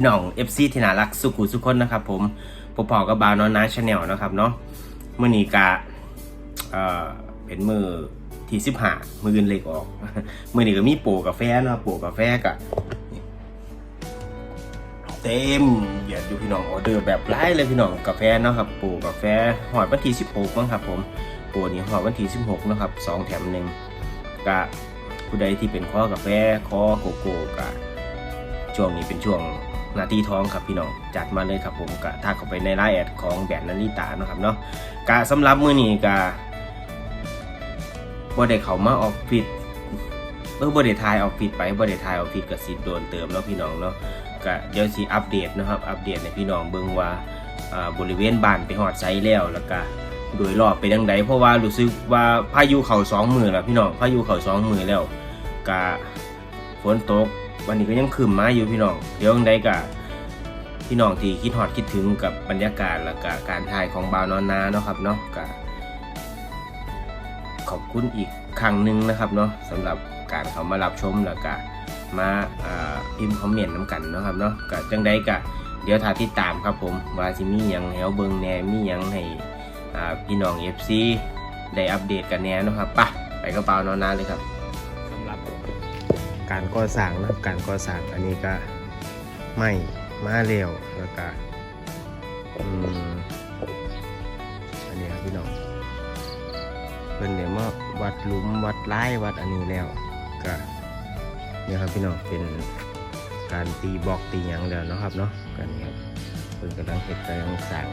พี่น้อง FC ที่น่ารักสุขุสุขคนนะครับผมพบพอกับบาวนอนนาชาแนลนะครับเนาะเมื่อนี้กะเอ่อเป็นมือที่สิบห้ามืออื่นเล็กออกมือนี้ก็มีโปรกาแฟเนาะโปรกาแฟกะเต็มเหยียดอยู่พี่น้องออเดอร์แบบไล่เลยพี่น้องกาแฟเนาะครับโปรกาแฟหอดวันที่สิบหกมั้งครับผมโปรนี้หอดวันที่สิบหกนะครับสองแถมหนึ่งกะผู้ใดที่เป็นข้อกาแฟข้อโกโก้กะช่วงนี้เป็นช่วง นาทีท้องครับพี่น้องจัดมาเลยครับผมกะทักเข้าไปในไลน์แอดของแบรนด์นาริตาเนะครับเนาะกะสำหรับมื้อนี้กะบ่ได้เขามาออฟฟิศเออบ่ได้ทายออฟฟิศไปบ่ได้ทายออฟฟิศก็สิโดนเติมเนาะพี่น้องเนาะกะเดี๋ยวสิอัปเดตนะครับอัปเดตให้พี่น้องเบิ่งว่าอ่าบริเวณบ้านไปฮอดไซแล้วแล้วก็โดยรอบไปจังไดเพราะว่ารู้สึกว่าพายุเข้าสองมือแล้วพี่น้องพายุเข้าสองมือแล้วกะฝนตกวันนี้ก็ยังคืมมาอยู่พี่น้องเดี๋ยวยังไดกับ พี่น้องที่คิดฮอดคิดถึงกับบรรยากาศและกการถ่ายของบาวนอนนาเนาะครับเนาะกขอบคุณอีกครั้งหนึ่งนะครับเนาะสำหรับการเขามารับชมและกมาอ่าพิมพ์คอมเมนต์น้ำกันเนาะครับเนาะกจังได้กะเดี๋ยวถ้าติดตามครับผมว่าสิมียังแหวเบิงแหนมียังให้พี่น้อง FC ได้อัปเดตกันแน่นะครับไปไปกับบาวนอนนาเลยครับสำหรับการก่อสร้างนะครับการก่อสร้างอันนี้ก็ไม่ มาเร็วแล้วก็อืมอันนี้ครับพี่น้องเป็นเดี๋ยวมาวัดหลุมวัดไร่วัดอันนี้แล้วก็เนี่ยครับพี่น้องเป็นการตีบอกตีหยังแล้วเนาะครับเนาะกันนี้ครับเพิ่นกำลังเฮ็ดกำลังสร้าง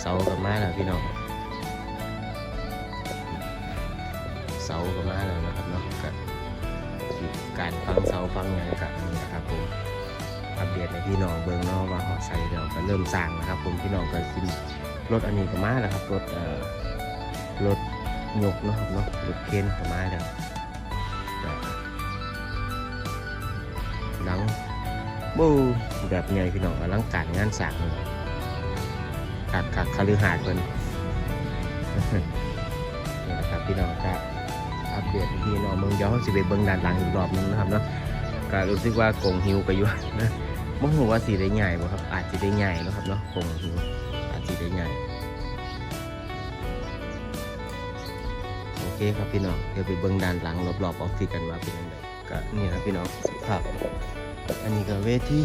เสากับมาแล้วพี่น้องเสากับมาแล้วนะครับเนาะก็การฟังเสาฟังอย่างกับนี่นะครับผม อัปเดตในพี่น้องเบิงเนาะว่าหอใส่เดี๋ยวก็เริ่มสร้างนะครับ ผมพี่น้องก็ขึ้นรถอันนี้ก็มาแล้วครับรถเอ่อรถยกเนาะครับเนาะรถเคนก็มาแล้วหลังบูแบบใหญ่พี่น้องกำลังการงานสร้างเลยคักคักคฤหาสน์เพิ่นนี่นะครับพี่น้องก็อัปเดตพี่น้องเมืองยวเขาสิไปเบิ่งด้านหลังอีกรอบนึงนะครับเนาะก็รู้สึกว่ากงหิวไปอยู่นะ บ่ฮู้ว่าสิได้ใหญ่บ่ครับ อาจสิได้ใหญ่เนาะครับเนาะกงอาจสิได้ใหญ่โอเคครับพี่น้องเดี๋ยวไปเบิ่งด้านหลังรอบๆออฟฟิศกันว่าเป็นยังไงก็นี่ครับพี่น้องสภาพอันนี้ก็เวที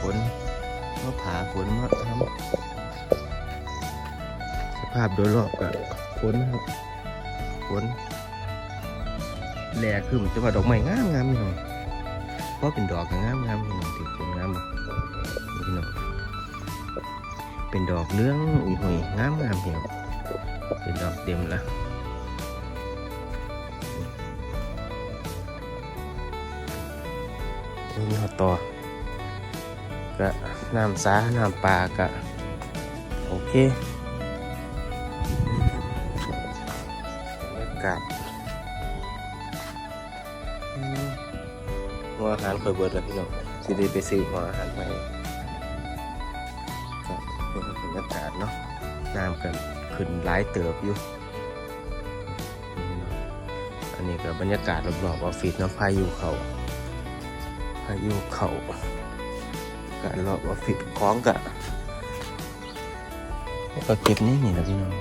ฝนมาผาฝนมาทำสภาพโดยรอบก็ฝนครับฝนแหล่ขึ้นแต่ว่าดอกไม้งามงามพี่น้อง พราะเป็นดอกงามงามพี่น้องถือเป็นงามพี่น้องเป็นดอกเรื่องอุ้ยหอยงามงามพี่น้องเป็นดอกเต็มล้วนี่มีหอต่อก็น้ำสาน้ำปลาก็โอเคบรรยากาศ หัวอาหารเคยเบิดแล้วพี่น้องสิได้ไปซื้อหัวอาหารใหม่ก็เป็นบรรยากาศเนาะน้ำกันขึ้นหลายเติบอยู่อันนี้ก็บรรยากาศรอบๆออฟฟิศเนาะพายุเขาพายุเขาการรอบออฟฟิศของกะก็เก็บนี่นี่นะพี่น้อง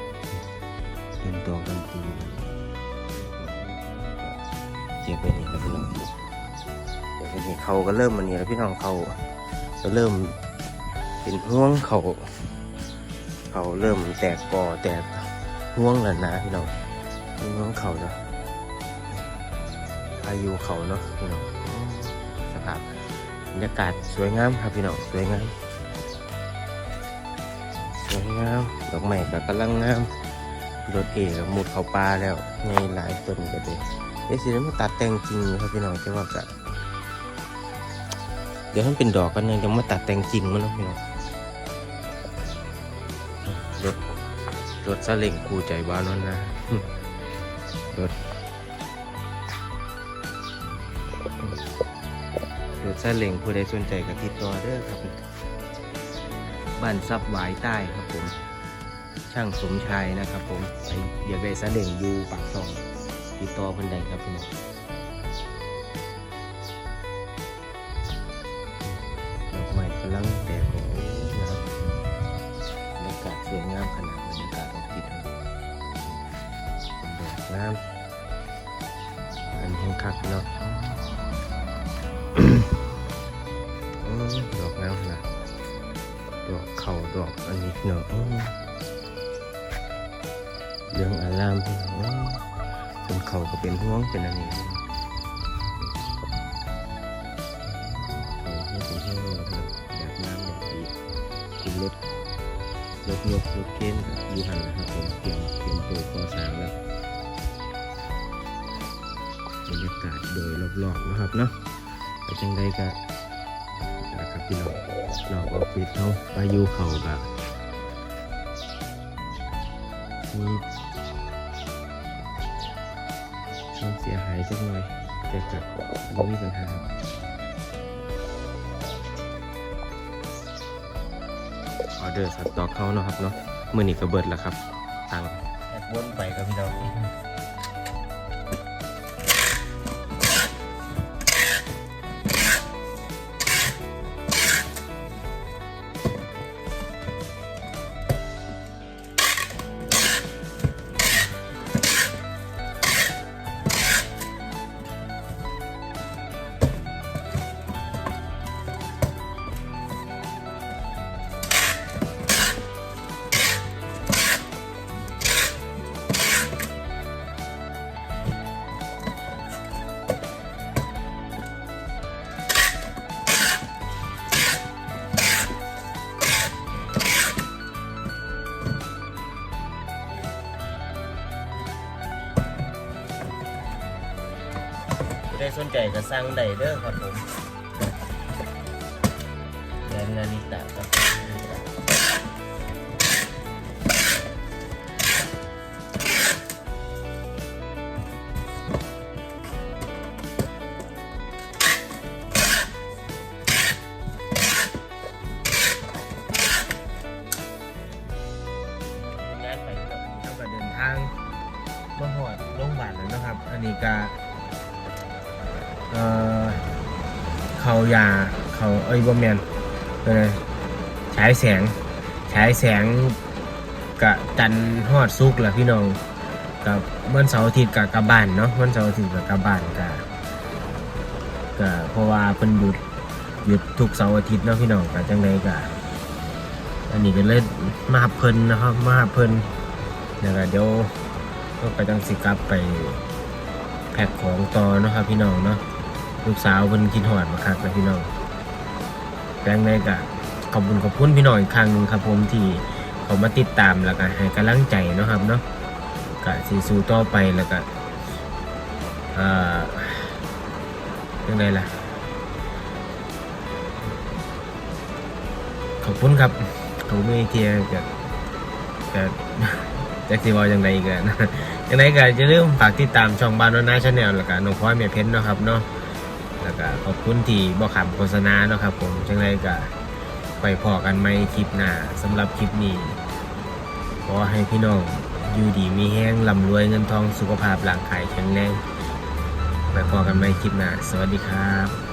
เป็นตัวกันตีเก็บไปนี่นะพี่น้อง นี้เขาก็เริ่มมันนี่แล้วพี่น้องเขาก็เริ่มเป็นห่วงเขาเขาเริ่มแตกกอแตกห่วงแล้วนะพี่น้องเป็นห่วงเขาเนาะพายุเขาเนาะพี่น้องสภาพบรรยากาศสวยงามครับพี่น้องสวยงามสวยงามดอกไม้ก็กำลังงามรถเอกมุดเขาปลาแล้วไงหลายต้นก็เลยเดี๋ยวสิได้มาตัดแต่งจริงครับพี่น้องแต่ว่าก็เดี๋ยวมันเป็นดอกกันนะยังมาตัดแต่งจริงมันเนาะพี่น้องรถรถซาเล้งกูใจบ้านนั่นนะรถรถซาเล้งผู้ใดสนใจก็ติดต่อเด้อครับบ้านซับหวายใต้ครับผม ช่างสมชายนะครับผมไปเดี๋ยวไปซาเล้งอยู่ปากซองติดต่อเพิ่นได้ครับพี่น้อง เนาะโอ้ยดอกแล้วนะดอกเข่าดอกอันนี้เนาะยเรื่องอารามพี่น้องโอ้ยเป็นเข่าก็เป็นห่วงเป็นอันนี้โอ้ยเป็นห่วงเลยครับแบบน้ำแบบดีกินรถรถยกรถเข็นกับยูหันนะครับผมเตรียมเตรียมตัวก่อสร้างแล้ว บรรยากาศโดยรอบๆนะครับเนาะไปจังใดก็นะครับพี่น้องนอกออฟฟิศเขาไปอยู่เขากะมีความเสียหายสักหน่อยแต่กับไม่มีปัญหาออเดอร์สต็อเขาเนาะครับเนาะมือนี้ก็เบิดแล้วครับ ตังค์แอบวนไปครับพี่น้อง สนใจก็สั่งได้เด้อครับผมแดนนานิตะครับงานไปครับแล้วก็เดินทางมาหอดโรงพยาบาลแล้วนะครับ อันนี้ก็ เอ่อเขายาเขาเอ้ยบ่แมนเออฉายแสงฉายแสงกะจันทร์ฮอดซุกแหละพี่น้องกับวันเสาร์อาทิตย์กับกลับบ้านเนาะวันเสาร์อาทิตย์กับกลับบ้านกะกะเพราะว่าเพิ่นหยุดหยุดทุกเสาร์อาทิตย์เนาะพี่น้องกะจังไดกะอันนี้ก็เลยมาหาเพิ่นนะครับมาหาเพิ่นแล้วก็เดี๋ยวก็ไปจังสิกลับไปแพ็คของต่อเนาะครับพี่น้องเนาะ ลูกสาวเพิ่นกินหอดมาคักนะพี่น้องแปลงในกะขอบคุณขอบคุณพี่น้องอีกครั้งหนึงครับผมที่เขามาติดตามแล้วก็ให้กำลังใจเนาะครับเนาะกะสีสู้ต่อไปแล้วก็อ่ายังไงล่ะ ขอบคุณครับขอบคุณอีกทีจะจะจะสิบอกยังไงกันยังไงก็จะเริ่มฝากติดตามช่องบ้านโนนาชาแนลแล้วก็น้องพลอยเมียเพชรเนาะครับเนาะ ก็ขอบคุณที่บอกคำโฆษณาเนาะครับผมจังไรก็ไปพอกันไหมคลิปหน้าสำหรับคลิปนี้ขอให้พี่น้องอยู่ดีมีแห้งลำรวยเงินทองสุขภาพร่างกายแข็งแรงไปพอกันไหมคลิปหน้าสวัสดีครับ